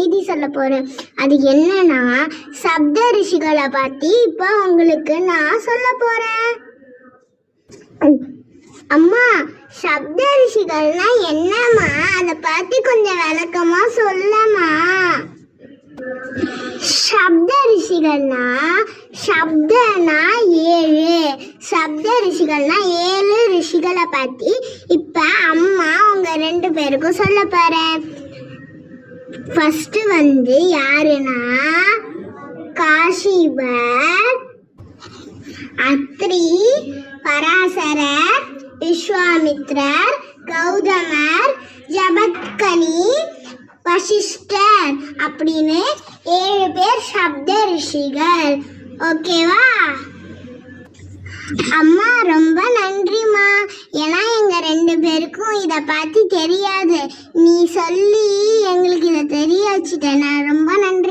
செய்தி சொல்ல போறேன். அது என்னன்னா சப்த ரிஷிகளை பற்றி இப்போ உங்களுக்கு நான் சொல்ல போறேன். அம்மா சப்த ரிஷிகள்னா என்னம்மா? அதை பற்றி கொஞ்சம் விளக்கமா சொல்லம்மா. சப்த ரிஷிகள்னா சப்தனா ஏழு. சப்த ரிஷிகள்னா ஏழு ரிஷிகளை பற்றி இப்ப அம்மா உங்க ரெண்டு பேருக்கும் சொல்ல போகிறேன் ஃபஸ்ட்டு வந்து யாருன்னா காஷிபர் அத்ரி பராசரர் விஸ்வாமித்ரர் கௌதமர் ஜபத்கனி வசிஷ்டர் அப்படின்னு ஏழு பேர் சப்த ரிஷிகள். ஓகேவா? அம்மா ரொம்ப நன்றிம்மா. ஏன்னா எங்கள் ரெண்டு பேருக்கும் இதை பற்றி தெரியாது. நீ சொல்லி எங்களுக்கு இதை தெரியாச்சுட்டேன் நான் ரொம்ப நன்றி